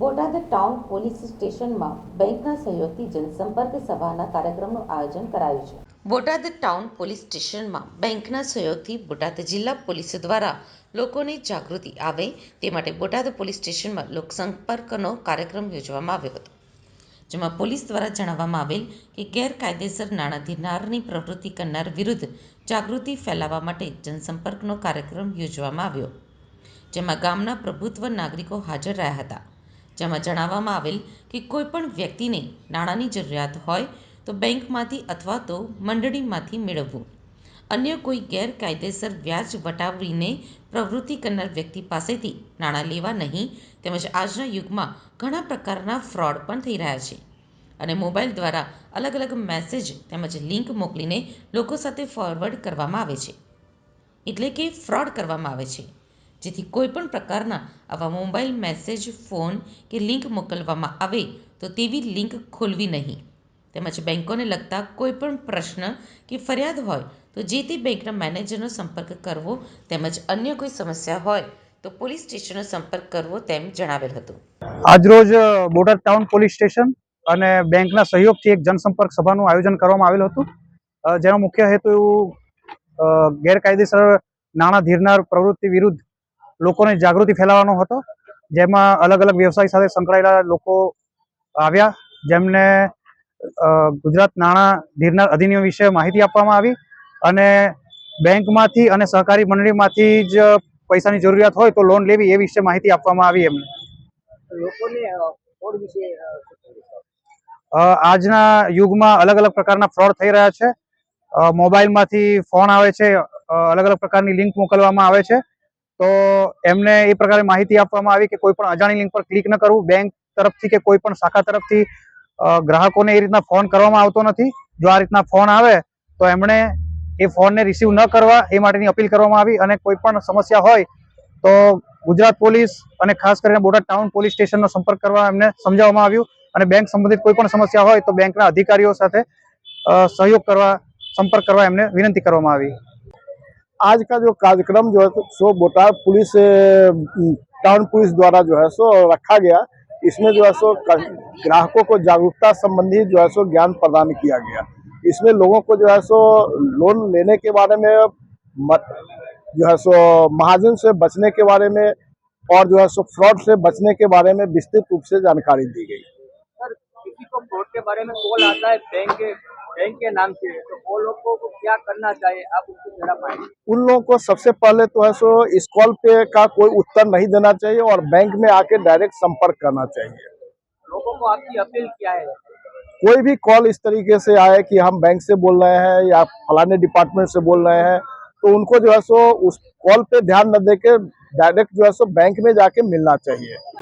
Botad town police સ્ટેશનમાં બેંકના સહયોગથી જનસંપર્ક સભાના કાર્યક્રમનું આયોજન કરાયું છે. બોટાદ ટાઉન પોલીસ સ્ટેશનમાં બેંકના સહયોગથી બોટાદ જિલ્લા પોલીસ દ્વારા લોકોને જાગૃતિ આવે તે માટે બોટાદ પોલીસ સ્ટેશનમાં લોકસંપર્કનો કાર્યક્રમ યોજવામાં આવ્યો હતો. જેમાં પોલીસ દ્વારા જણાવવામાં આવેલ કે ગેરકાયદેસર નાણાં ધીરનારની પ્રવૃત્તિ કરનાર વિરુદ્ધ જાગૃતિ ફેલાવવા માટે જનસંપર્કનો કાર્યક્રમ યોજવામાં આવ્યો. જેમાં ગામના પ્રભુત્વ નાગરિકો હાજર રહ્યા હતા. જેમાં જણાવવામાં આવેલ કે કોઈપણ વ્યક્તિને નાણાંની જરૂરિયાત હોય તો બેંકમાંથી અથવા તો મંડળીમાંથી મેળવવું. અન્ય કોઈ ગેરકાયદેસર વ્યાજ વટાવીને પ્રવૃત્તિ કરનાર વ્યક્તિ પાસેથી નાણાં લેવા નહીં તેમજ આજના યુગમાં ઘણા પ્રકારના ફ્રોડ પણ થઈ રહ્યા છે. અને મોબાઈલ દ્વારા અલગ અલગ મેસેજ તેમજ લિંક મોકલીને લોકો સાથે ફોરવર્ડ કરવામાં આવે છે. એટલે કે ફ્રોડ કરવામાં આવે છે. જેથી કોઈપણ પ્રકારના આવા મોબાઈલ મેસેજ, ફોન કે લિંક મોકલવામાં આવે તો તેવી લિંક ખોલવી નહીં. તેમજ બેંકોને લગતા કોઈપણ પ્રશ્ન કે ફરિયાદ હોય તો જે તે બેંકના મેનેજરનો સંપર્ક કરવો તેમજ અન્ય કોઈ સમસ્યા હોય તો પોલીસ સ્ટેશનનો સંપર્ક કરવો તેમ જણાવેલ હતું. આજરોજ બોટાદ ટાઉન પોલીસ સ્ટેશન અને બેંકના સહયોગથી એક જનસંપર્ક સભાનું આયોજન કરવામાં આવેલું હતું. જેનો મુખ્ય હેતુ ગેરકાયદેસર નાણાં ધીરનાર પ્રવૃત્તિ વિરુદ્ધ લોકોને જાગૃતિ ફેલાવવાનો હતો. જેમાં અલગ અલગ વ્યવસાય સાથે સંકળાયેલા લોકો આવ્યા. જેમને ગુજરાત નાણાં ધીરનાર અધિનિયમ વિશે માહિતી આપવામાં આવી અને બેંકમાંથી અને સહકારી મંડળીમાંથી જ પૈસાની જરૂરિયાત હોય તો લોન લેવી એ વિશે માહિતી આપવામાં આવી એમને. આજના યુગમાં અલગ અલગ પ્રકારના ફ્રોડ થઈ રહ્યા છે. મોબાઈલમાંથી ફોન આવે છે. અલગ અલગ પ્રકારની લિંક મોકલવામાં આવે છે. તો એમને એ પ્રકારે માહિતી આપવામાં આવી કે કોઈ પણ અજાણી લિંક પર ક્લિક ન કરવું. બેંક તરફથી કે કોઈ પણ શાખા તરફથી ગ્રાહકોને એ રીતના ફોન કરવામાં આવતો નથી. જો આ રીતના ફોન આવે, તો એમણે એ ફોનને રિસીવ ન કરવા એ માટેની અપીલ કરવામાં આવી. અને કોઈ પણ સમસ્યા હોય, તો ગુજરાત પોલીસ અને ખાસ કરીને બોટાદ ટાઉન પોલીસ સ્ટેશનનો સંપર્ક કરવા એમને સમજાવવામાં આવ્યું. અને બેંક સંબંધિત કોઈ પણ સમસ્યા હોય, તો બેંકના અધિકારીઓ સાથે સહયોગ કરવા, સંપર્ક કરવા એમને વિનંતી કરવામાં આવી. आज का जो कार्यक्रम जो है सो बोटाद पुलिस टाउन पुलिस द्वारा जो है, सो रखा गया। इसमें जो है, सो ग्राहकों को जागरूकता संबंधी जो है, सो ज्ञान प्रदान किया गया। इसमें लोगों को जो है, सो लोन लेने के बारे में मत- जो है, सो महाजन से बचने के बारे में और जो है, सो फ्रॉड से बचने के बारे में विस्तृत रूप से जानकारी दी गई। सर किसी को फ्रॉड के बारे में कॉल आता है, बैंक के बैंक के नाम से। तो वो लोगों को क्या करना चाहिए? आप उसको जरा पाएँगे उन लोगों को सबसे पहले तो है सो इस कॉल पे का कोई उत्तर नहीं देना चाहिए और बैंक में आके डायरेक्ट संपर्क करना चाहिए। लोगों को आपकी अपील क्या है? कोई भी कॉल इस तरीके से आए कि हम बैंक से बोल रहे हैं या फलाने डिपार्टमेंट से बोल रहे हैं तो उनको जो है सो उस कॉल पे ध्यान न दे के डायरेक्ट जो है सो बैंक में जाके मिलना चाहिए।